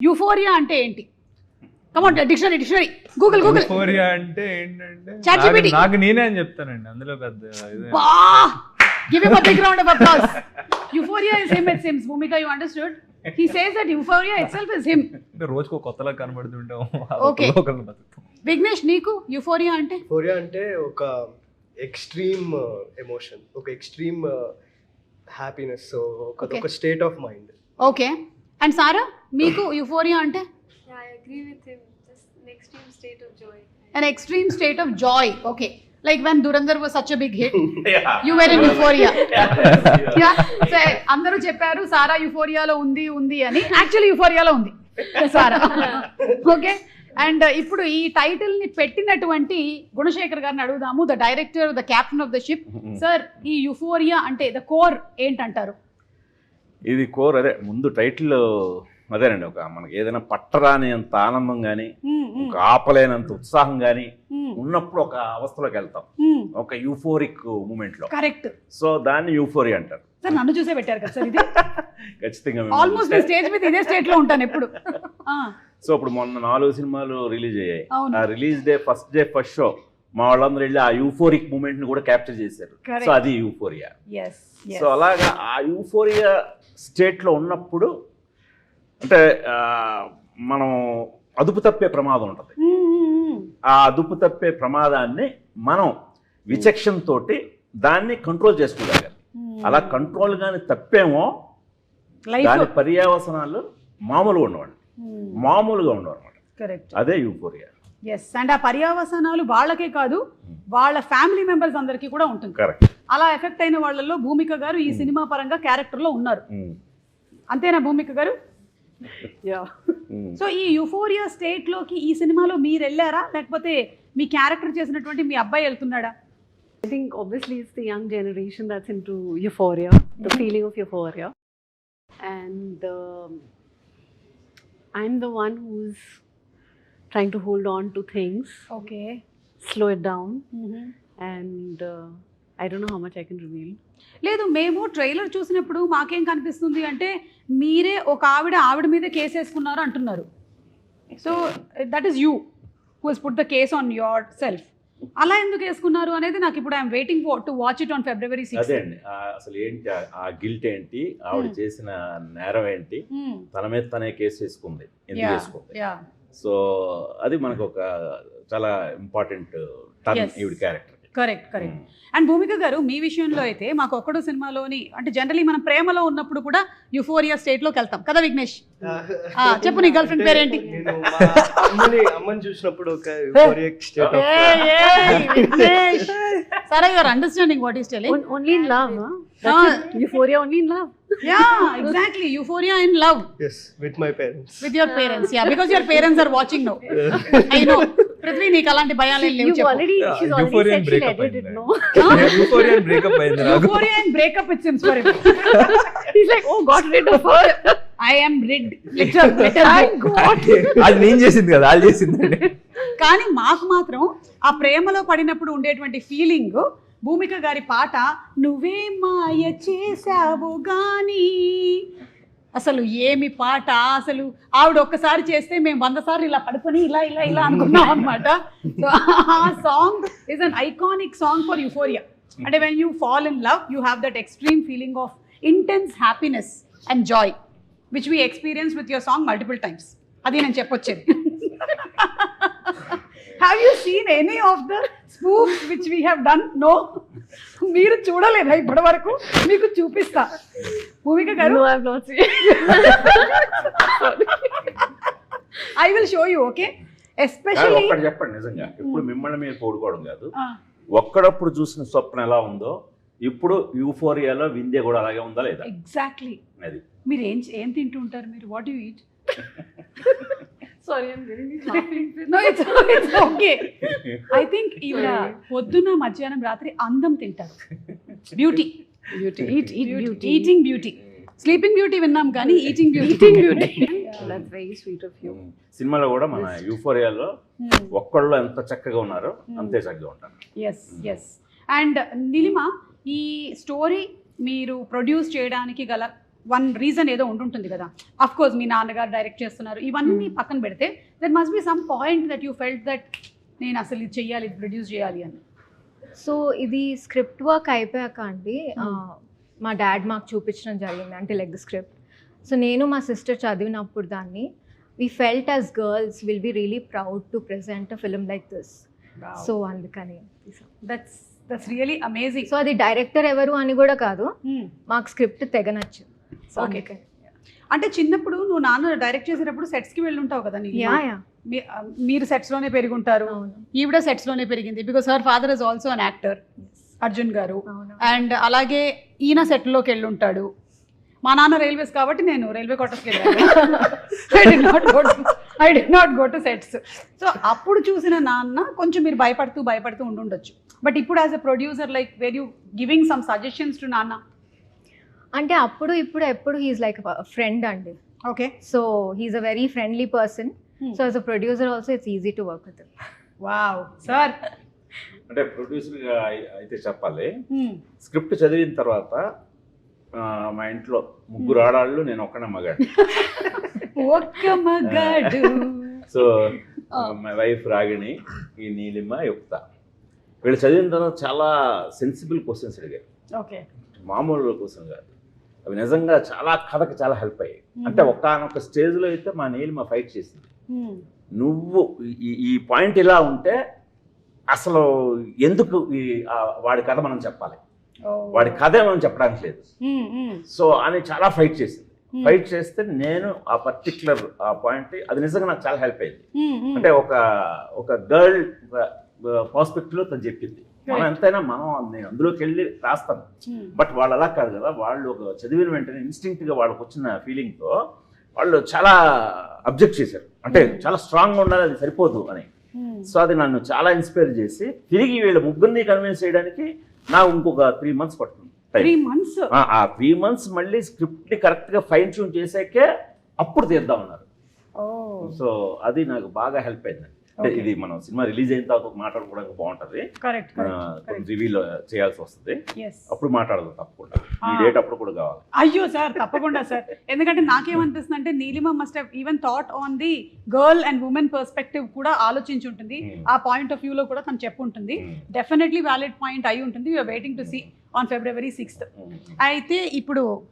Euphoria అంటే ఏంటి? Come on dictionary dictionary Google Google euphoria అంటే ఏంటంటే? ChatGPT. నాకు- నాకు నేనే అని చెప్తానండి అందులో పెద్ద బా! Give him a big round of applause euphoria is him it seems Bhumika you understood he says that euphoria itself is him అంటే రోజుకు కొత్తలా కనబడుతుంటాం. బతుకుతాం విఘ్నేష్ నీకు యూఫోరియా అంటే? కొరియా అంటే ఒక ఎక్స్ట్రీమ్ ఎమోషన్ ఒక ఎక్స్ట్రీమ్ హ్యాపీనెస్ Okay. ఒక state of mind okay and Sara మీకు యూఫోరియా అంటే? Yeah, an extreme state of joy. an extreme state of joy okay. Like when durandar was such a big hit. You were in euphoria. Yeah. So అందరూ చెప్పారు సారా యుఫోరియాలో ఉంది ఉంది అని. Actually యుఫోరియాలో ఉంది. సారా. Okay and ఇప్పుడు ఈ టైటిల్ని పెట్టినటువంటి గుణశేఖర్ గారిని అడుగుదాము the director the captain of the ship sir ఈ యుఫోరియా అంటే ద కోర్ ఏంటంటారు? ఇది కోర్ అదే ముందు టైటిల్ అదేనండి ఒక మనకి ఏదైనా పట్టరాని అంత ఆనందం కానీ ఒక ఆపలేనంత ఉత్సాహం కానీ ఉన్నప్పుడు ఒక అవస్థలోకి వెళ్తాం. ఒక యూఫోరిక్ మూమెంట్లో. కరెక్ట్. సో దాన్ని యూఫోరియా అంటారు. సార్ నన్ను చూసే పెట్టారు కదా సార్ ఇది? ఖచ్చితంగా ఆల్మోస్ట్ స్టేజ్ మీద ఇదే స్టేట్లో ఉంటాను ఎప్పుడు. సో ఇప్పుడు మొన్న నాలుగు సినిమాలు రిలీజ్ అయ్యాయి. ఆ release day first day first show మా వాళ్ళందరూ వెళ్ళి ఆ యూఫోరిక్ మూమెంట్ని కూడా క్యాప్చర్ చేశారు. సో అది యూఫోరియా. Yes yes. సో అలాగా ఆ యూఫోరియా స్టేట్లో ఉన్నప్పుడు అంటే మనం అదుపు తప్పే ప్రమాదం ఉంటుంది. ఆ అదుపు తప్పే ప్రమాదాన్ని మనం విచక్షణ తోటి దాన్ని కంట్రోల్ చేసుకోగలగాలి. అలా కంట్రోల్ కానీ తప్పేమో దాని పర్యావసనాలు మామూలుగా ఉండవండి. మామూలుగా ఉండవు అనమాట కరెక్ట్ అదే యూఫోరియా ఎస్ అండ్ ఆ పర్యావసనాలు వాళ్ళకే కాదు వాళ్ళ ఫ్యామిలీ మెంబర్స్ అందరికీ కూడా ఉంటుంది. కరెక్ట్ అలా ఎఫెక్ట్ అయిన వాళ్ళల్లో భూమిక గారు ఈ సినిమా పరంగా క్యారెక్టర్లో ఉన్నారు. అంతేనా భూమిక గారు? Yeah so hmm. ఈ యుఫోరియా స్టేట్లోకి ఈ సినిమాలో మీరు వెళ్ళారా? లేకపోతే మీ క్యారెక్టర్ చేసినటువంటి మీ అబ్బాయి వెళ్తున్నాడా? I think obviously it's the young generation that's into euphoria the feeling of euphoria and I'm the one who's trying to hold on to things okay slow it down and I don't know how much I can reveal. లేదు మేము trailer చూసినప్పుడు మాకేం కనిపిస్తుంది అంటే మీరే ఒక ఆవిడ ఆవిడ మీద కేసు వేసుకున్నారు అంటున్నారు. So that is you who he's put the case on yourself అలా ఎందుకు వేసుకున్నారు అనేది నాకు ఇప్పుడు I'm waiting to watch it on February అదే సిక్స్ అండి ఆ అసలు ఏంటి ఆ- ఆ గిల్ట్ ఏంటి ఆవిడ చేసిన నేరం ఏంటి తన మీద తనే కేసు వేసుకుంది ఎందుకు వేసుకుంది? యా సో అది మనకు ఒక చాలా ఇంపార్టెంట్ టర్న్ Yes. ఈవిడ character correct correct. And Bhumika గారు మీ విషయంలో అయితే మాకు ఒక్కడు సినిమాలోని అంటే జనరలీ మనం ప్రేమలో ఉన్నప్పుడు కూడా యుఫోరియా స్టేట్లోకి వెళ్తాం. కదా విఘ్నేష్? ఆ, చెప్పు నీ పేరేంటి? మా అమ్మని అమ్మని చూసినప్పుడు ఒక సరే your understanding what is telling On- only in love, huh? That's Ah. It. Euphoria only in love. Yeah exactly euphoria in love yes with my parents. With your parents yeah because your parents are watching no I know Prithvi నీకు అలాంటి భయాలు ఏం లేవు she'll breakup edit it, అయింది. no? Euphoria and breakup అయింది నాకు. Euphoria and breakup it seems for He's like, oh, got rid of her. I am rid letter అది నేను చేసింది కదా వాళ్ళు చేసిందండి కానీ మాకు మాత్రం ఆ ప్రేమలో పడినప్పుడు ఉండేటువంటి ఫీలింగ్ భూమిక గారి పాట నువ్వే మాయ చేసావు గాని. అసలు ఏమి పాట? అసలు ఆవిడ ఒక్కసారి చేస్తే మేము వంద సార్లు ఇలా పడుకొని ఇలా ఇలా ఇలా అనుకున్నాం అనమాట సో ఆ song is an iconic song for euphoria అంటే when you fall in love you have that extreme feeling of intense happiness and joy which we experience with your song multiple times అది నేను చెప్పొచ్చేది. Have you seen any of the spoof which we have done no మీరు చూడలేదా ఇప్పటి వరకు? మీకు చూపిస్తా. భూమిక గారు? No, I've not seen. I will show you okay కాదు, ఎస్పెషల్లీ చెప్పండి నిజంగా. ఇప్పుడు మిమ్మల్ని మీరు పోడుకోవడం కాదు. ఒక్కడప్పుడు చూసిన స్వప్న ఎలా ఉందో ఇప్పుడు యూఫోరియాలో వింధ్య కూడా అలాగే ఉందా లేదా? ఎగ్జాక్ట్లీ అది. మీరు ఏం ఏం తింటూ ఉంటారు మీరు? What you eat it's okay I think ఈవిడ పొద్దున మధ్యాహ్నం రాత్రి అందం తింటారు. Beauty beauty. Eating beauty sleeping beauty విన్నాం కానీ eating beauty Eating beauty. That's very sweet of you. సినిమాలో కూడా మన యూఫోరియాలో ఒక్కళ్ళు ఎంత చక్కగా ఉన్నారో అంతే చక్కగా ఉంటారు. ఎస్ ఎస్ అండ్ నిలిమ ఈ స్టోరీ మీరు ప్రొడ్యూస్ చేయడానికి గల వన్ రీజన్ ఏదో ఉండుంటుంది కదా. అఫ్ కోర్స్ మీ నాన్నగారు డైరెక్ట్ చేస్తున్నారు. ఇవన్నీ Hmm. పక్కన పెడితే that must be some point that you felt that నేను అసలు ఇది చెయ్యాలి ఇది ప్రొడ్యూస్ చేయాలి అని. సో ఇది స్క్రిప్ట్ వర్క్ అయిపోయాక అండి Hmm. మా డాడ్ మాకు చూపించడం జరిగింది అంటే ద స్క్రిప్ట్ సో నేను మా సిస్టర్ చదివినప్పుడు దాన్ని we felt as girls will be really proud to present a film like this so అందుకని. That's that's really amazing so అది డైరెక్టర్ ఎవరు అని కూడా కాదు మాకు స్క్రిప్ట్ తెగ అంటే చిన్నప్పుడు నువ్వు నాన్న డైరెక్ట్ చేసేటప్పుడు సెట్స్కి వెళ్ళి ఉంటావు కదా ఆ, మీరు సెట్స్లోనే పెరుగుంటారు. ఈవిడ సెట్స్లోనే పెరిగింది because her father is also an actor Arjun గారు. అండ్ అలాగే ఈయన సెట్లోకి వెళ్ళి ఉంటాడు మా నాన్న రైల్వేస్ కాబట్టి నేను రైల్వే క్వార్టర్స్కి వెళ్ళాను I did not go to sets so అప్పుడు చూసిన నాన్న కొంచెం మీరు భయపడుతూ భయపడుతూ ఉండుండొచ్చు. బట్ ఇప్పుడు as a producer like where you giving some suggestions to నాన్న? అంటే అప్పుడు ఇప్పుడు ఎప్పుడు హీస్ లైక్ ఫ్రెండ్ అండి. Okay so he's a very friendly person Hmm. So as a producer also it's easy to work with wow sir అంటే ప్రొడ్యూసర్గా అయితే చెప్పాలి. స్క్రిప్ట్ చదివిన తర్వాత ఆ, మా ఇంట్లో ముగ్గురు ఆడాళ్ళు నేను ఒక్కనే మగాడు ఒక్క మగాడు. సో మై వైఫ్ రాగిణి ఈ నీలిమ యుక్త. వీళ్ళు చదివిన తర్వాత చాలా సెన్సిబుల్ క్వశ్చన్స్ అడిగారు. ఓకే మామూలు క్వశ్చన్ కాదు. అవి నిజంగా చాలా కథకి చాలా హెల్ప్ అయ్యాయి. అంటే ఒక్కనొక స్టేజ్లో అయితే మా నీలిమ ఫైట్ చేసింది. నువ్వు ఈ పాయింట్ ఇలా ఉంటే అసలు ఎందుకు ఈ వాడి కథ మనం చెప్పాలి? వాడి కథే మనం చెప్పడానికి లేదు. సో అని చాలా ఫైట్ చేసింది. ఫైట్ చేస్తే నేను ఆ పర్టిక్యులర్ ఆ పాయింట్ అది నిజంగా నాకు చాలా హెల్ప్ అయింది. అంటే ఒక ఒక గర్ల్ పర్స్పెక్టివ్లో తను చెప్పింది. మనం. ఎంతైనా మనం నేను అందులోకి వెళ్ళి రాస్తాను. బట్ వాళ్ళు అలా కాదు కదా వాళ్ళు ఒక చదివిన వెంటనే ఇన్స్టింక్ట్గా వాళ్ళకి వచ్చిన ఫీలింగ్తో వాళ్ళు చాలా అబ్జెక్ట్ చేశారు. అంటే Hmm. చాలా స్ట్రాంగ్గా ఉండాలి అది సరిపోదు అని. సో అది నన్ను చాలా ఇన్స్పైర్ చేసి తిరిగి వీళ్ళ ముగ్గురిని కన్విన్స్ చేయడానికి నాకు ఇంకొక త్రీ మంత్స్ పడుతుంది. త్రీ. మంత్స్ ఆ- త్రీ మంత్స్ మళ్ళీ స్క్రిప్ట్ని కరెక్ట్గా ఫైన్ ట్యూన్ చేసాకే అప్పుడు తీద్దాం అన్నారు. సో అది నాకు బాగా హెల్ప్ అయింది అంటే. ఇది మనం సినిమా రిలీజ్ అయిన తర్వాత మాట్లాడుకోవడానికి బాగుంటది. రివ్యూలో చేయాల్సి వస్తుంది. అప్పుడు మాట్లాడదు తప్పకుండా. ఈ. డేట్ అప్పుడు కూడా కావాలి. అయ్యో సార్ తప్పకుండా సార్. ఎందుకంటే నాకేమనిపిస్తుంది అంటే Neelima must even thought on the girl and women perspective కూడా ఆలోచించి ఉంటుంది. Hmm. ఆ పాయింట్ ఆఫ్ వ్యూలో కూడా తను చెప్పు ఉంటుంది. డెఫినెట్లీ వ్యాలిడ్ పాయింట్ అయి ఉంటుంది. You're waiting to see on February sixth అయితే ఇప్పుడు